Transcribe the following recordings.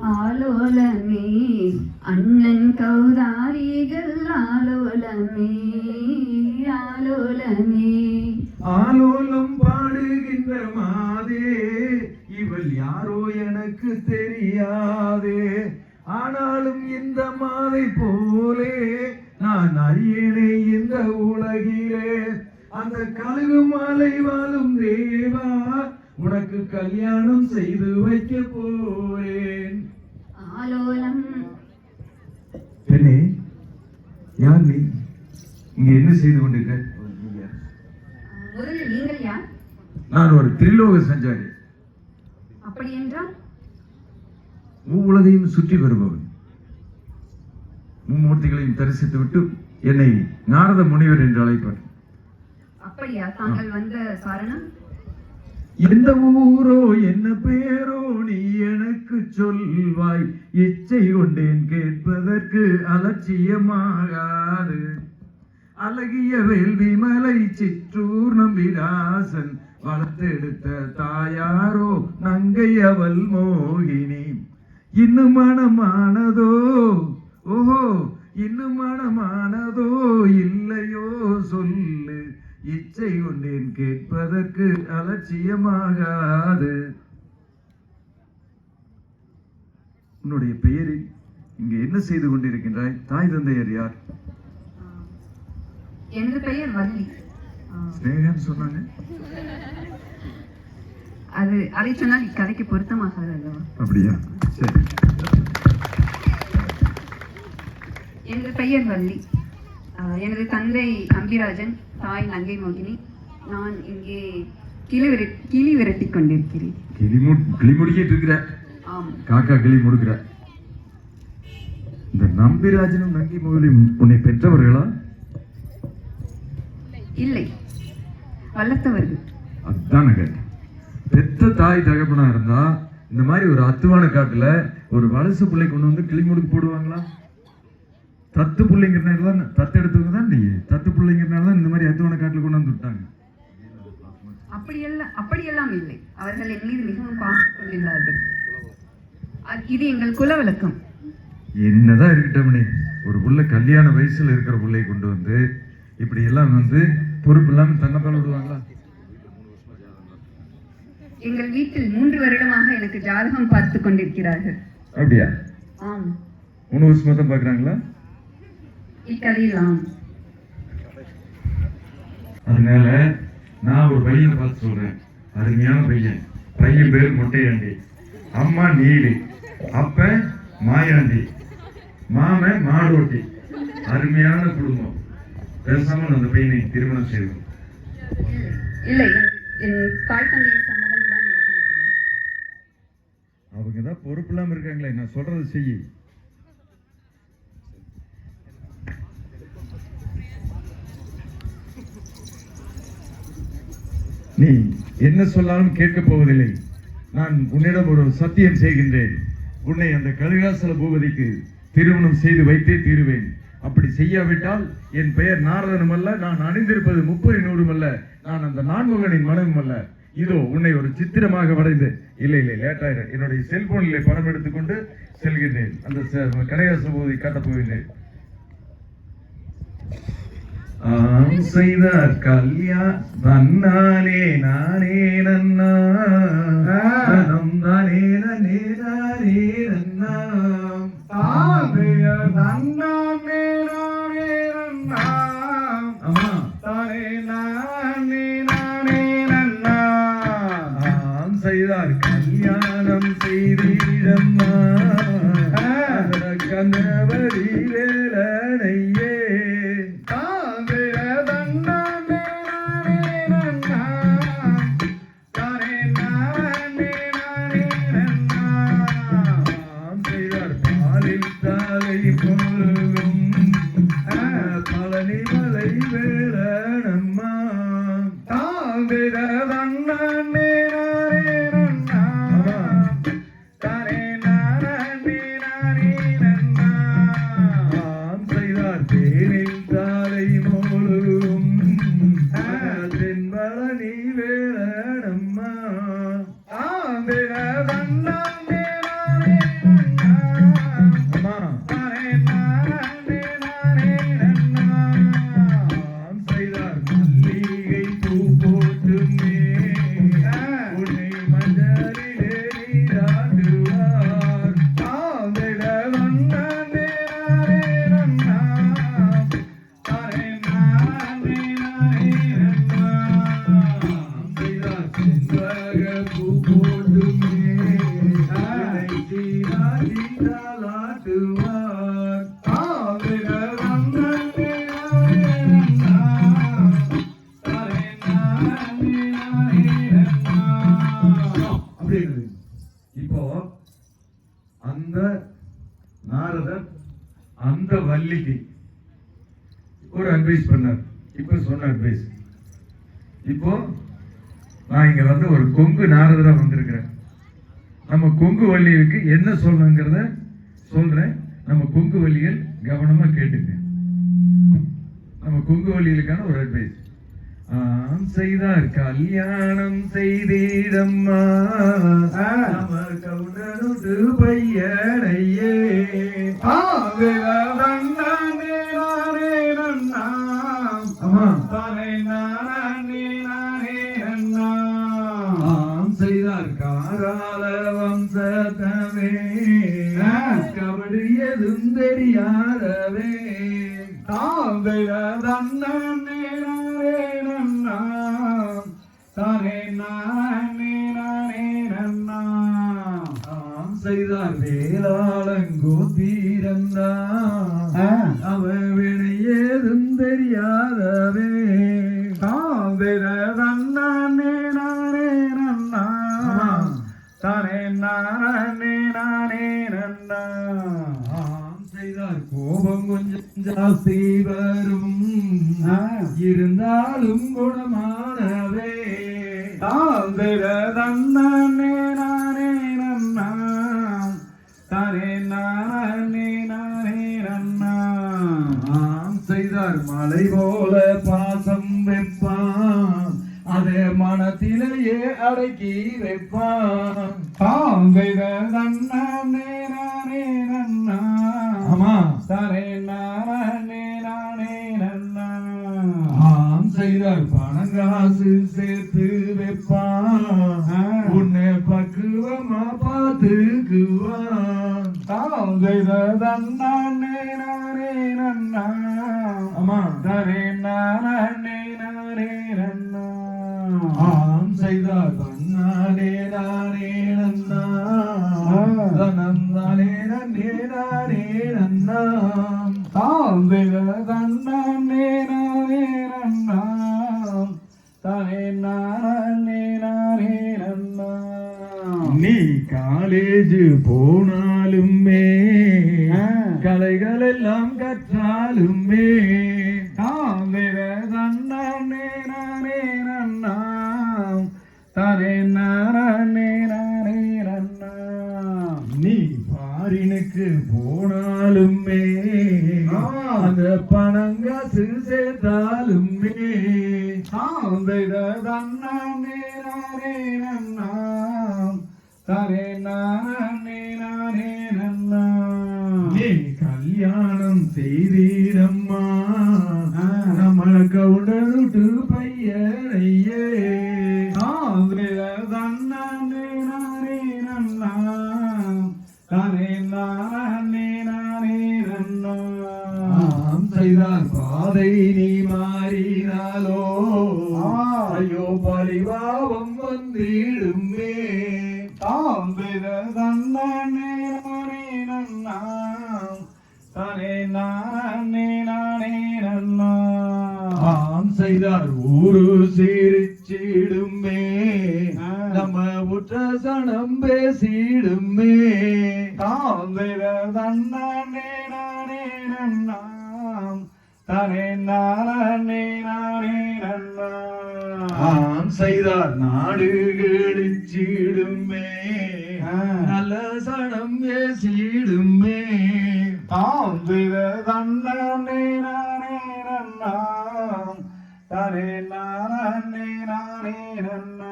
ஆலோலமே அண்ணன் கௌதாரிகள் ஆலோலமே ஆலோலமே. ஆலோலம் பாடுகின்ற மாதே இவள் யாரோ எனக்கு தெரியாதே. ஆனாலும் இந்த மாலை போலே நான் அறியேனே இந்த உலகிலே. அந்த கழுகு மாலை வாழும் தேவா உனக்கு கல்யாணம் செய்து வைக்க போறேன். ஆலோலம். பெண்ணே யார் நீ? இங்க என்ன செய்து கொண்டிருக்க? நான் ஒரு திரிலோக சஞ்சாரி. அப்படி என்றால்? உலகையும் சுற்றி வருபவன். மும்மூர்த்திகளையும் தரிசித்து விட்டு என்னை நாரத முனிவர் என்று அழைப்பார். அப்படியா? தாங்கள் வந்த காரணம்? இந்த ஊரோ என்ன பேரோ நீ எனக்கு சொல்வாய். இச்சை கொண்டேன் கேட்பதற்கு அலட்சியமாகாது. அழகிய வேள்வி மலை சிற்றூர் நம்பிராசன் வளர்த்தெடுத்த தாயாரோ நங்கை அவள் மோகினி. இன்னும் மனமானதோ? ஓஹோ இன்னும் மனமானதோ இல்லை இச்சை கொண்டேன் கேட்பதற்கு அலட்சியமாகாது. உன்னுடைய பெயரில் இங்கு என்ன செய்து கொண்டிருக்கின்றாய்? தாய் தந்தையர் யார்? எனது பெயர் வள்ளி. ஸ்னேகன் சொன்னாங்க. அது அதை சொன்னால் இக்கதைக்கு பொருத்தமாகாது அல்லவா? அப்படியா? சரி. எனது பெயர் வள்ளி. எனது தந்தை அம்பிராஜன். தாய் நங்கை மோகினி நான் இங்கே கிளி விர கிளி விரட்டி கொண்டிருக்கிறேன். கிளி மு கிளி முடிக்கிட்டு இருக்கிற. ஆம். காக்கா கிளி முடுக்கிற. இந்த நம்பிராஜனும் நங்கி மொழியும் உன்னை பெற்றவர்களா? இல்லை. வளர்த்தவர்கள் அதான் கேட்டேன் பெத்த தாய் தகப்பனா இருந்தா இந்த மாதிரி ஒரு அத்துவான காட்டுல ஒரு வலசு பிள்ளை கொண்டு வந்து கிளி முடுக்கு போடுவாங்களா? தத்து பிள்ளைங்கிறனால தான் தத்து எடுத்தவங்க தான் நீ. தத்து பிள்ளைங்கிறனால தான் இந்த மாதிரி அத்துவான காட்டுல கொண்டு வந்து விட்டாங்க. அப்படியெல்லாம் அப்படியெல்லாம் இல்லை. அவர்கள் என் மீது மிகவும் பாசம் கொண்டுள்ளார்கள் இது எங்கள் குல வழக்கம் என்னதான் இருக்கட்டும் ஒரு புள்ள கல்யாண வயசுல இருக்கிற புள்ளையை கொண்டு வந்து இப்படி எல்லாம் வந்து பொறுப்பு இல்லாம தன்னைப்பால் விடுவாங்களா? எங்கள் வீட்டில் மூன்று வருடமாக எனக்கு ஜாதகம் பார்த்து கொண்டிருக்கிறார்கள். அப்படியா? ஆம். மூணு வருஷமா தான் பாக்குறாங்களா இக்கதையில் ஆம் அதனால நான் ஒரு பையனை பார்த்து சொல்றேன். அருமையான பையன். பையன் பேர் மொட்டையாண்டி. அம்மா நீலி. அப்ப மாயாண்டி. மாமன் மாடோட்டி. அருமையான குடும்பம். பேசாம அந்த பையனை திருமணம் செய்வோம். இல்லை. அவங்க தான் பொறுப்பு இல்லாம இருக்காங்களே நான் சொல்றது செய்யி நீ என்ன சொன்னாலும் கேட்கப் போவதில்லை. நான் உன்னிடம் ஒரு சத்தியம் செய்கின்றேன். உன்னை அந்த கலிகாசல பூபதிக்கு திருமணம் செய்து வைத்தே தீருவேன். அப்படி செய்யாவிட்டால் என் பெயர் நாரதனும் அல்ல நான் அணிந்திருப்பது முப்பது நூறும் அல்ல நான் அந்த நான்முகனின் மனமும் அல்ல. இதோ உன்னை ஒரு சித்திரமாக வரைந்து இல்லை இல்லை லேட்டாயிரம் என்னுடைய செல்போனிலே படம் எடுத்துக்கொண்டு செல்கின்றேன். அந்த ச- கனகராச காட்டப் போகின்றேன். ஆம் செய்தார் கல்யாண் நன்னானே நானே நன்னா. நம் தானே நன்னே நானே நன்னாம் அம்மா அந்த வள்ளிக்கு ஒரு அட்வைஸ் பண்ணார். இப்ப சொன்ன அட்வைஸ் இப்போ நான் இங்க வந்து ஒரு கொங்கு நாரதரா வந்திருக்கிறேன். நம்ம கொங்கு வள்ளிகளுக்கு என்ன சொல்லணுங்கிறத சொல்றேன். நம்ம கொங்கு வள்ளிகள் கவனமா கேட்டுங்க. நம்ம கொங்கு வள்ளிகளுக்கான ஒரு அட்வைஸ் ஆம் செய்தார் கல்யாணம் கவுனருடு பையனையே வம்சத்தவே கபடி எதுவும் தெரியாதவே தாந்திட நன்னானே நானே நன்னா. தானே நானே நானே நன்னா. ஆம் செய்தார் வேளாளங்கோ தாந்திர நன்னானே நானே நன்னா தானே நானே நானே நன்னா ஆம் செய்தார் மலை போல பாசம் வைப்பான் அதை மனத்திலேயே அடக்கி வைப்பான் தாந்திர நன்னானே நானே நன்னா ஆமா. தானே நானே நானே நன்னா ஆம் செய்தார் பணங்காசு சேர்த்து ஆமா தானே நானே நானே நன்னா ஆம் செய்தார் நானே நன்னா தனம் நானே நன்னே நானே நன்னா தானே நானே நானே நன்னா நீ காலேஜ் போனாலுமே கலைகள் எல்லாம் கற்றாலுமே தாந்திர நன்னானே நானே நன்னா தானே நானே நானே நன்னா நீ பாரினுக்கு போனாலுமே. அந்த பணங்காசு சேர்த்தாலுமே தாந்திர நன்னானே நானே நன்னா தானே பையனையே. தாந்திர நன்னானே நானே நன்னா தானே நானே நானே நன்னா ஆம் பாதை நீ மாறினாலோ ஐயோ பரிபாவம் வந்திடுமே தாந்திர தன்னே நானே நன்னா தானே நானே செய்தார். ஊரு சிரிச்சிடுமே. நம்ம உற்ற சனம் பேசிடுமே. தாந்திர நன்னானே நானே நன்னா தானே நானே நானே நன்னா ஆம். செய்தார். நாடு கழிச்சிடுமே ஆ. நல்ல சனம் பேசிடுமே நானே நானே நன்னா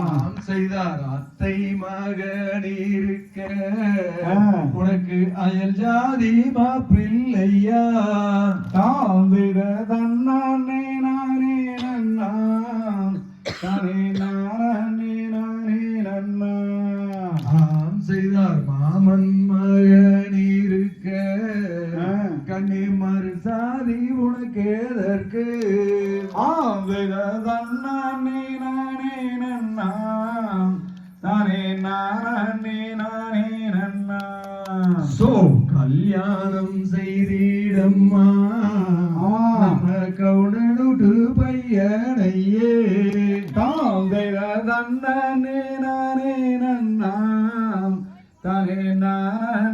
ஆம் செய்தார் அத்தை மகன் இருக்க. உனக்கு அயல் ஜாதி மாப்பிள்ளையா? தாந்திர தன்னானே நானே நன்னா தானே நானே நானே நன்னா ஆம் செய்தார் மாமன் மகன். சோ கல்யாணம் செய்திடம்மா. கவுடனுடு பையனையே. தாந்திர தன்னானே நானே நன்னா தானே நானே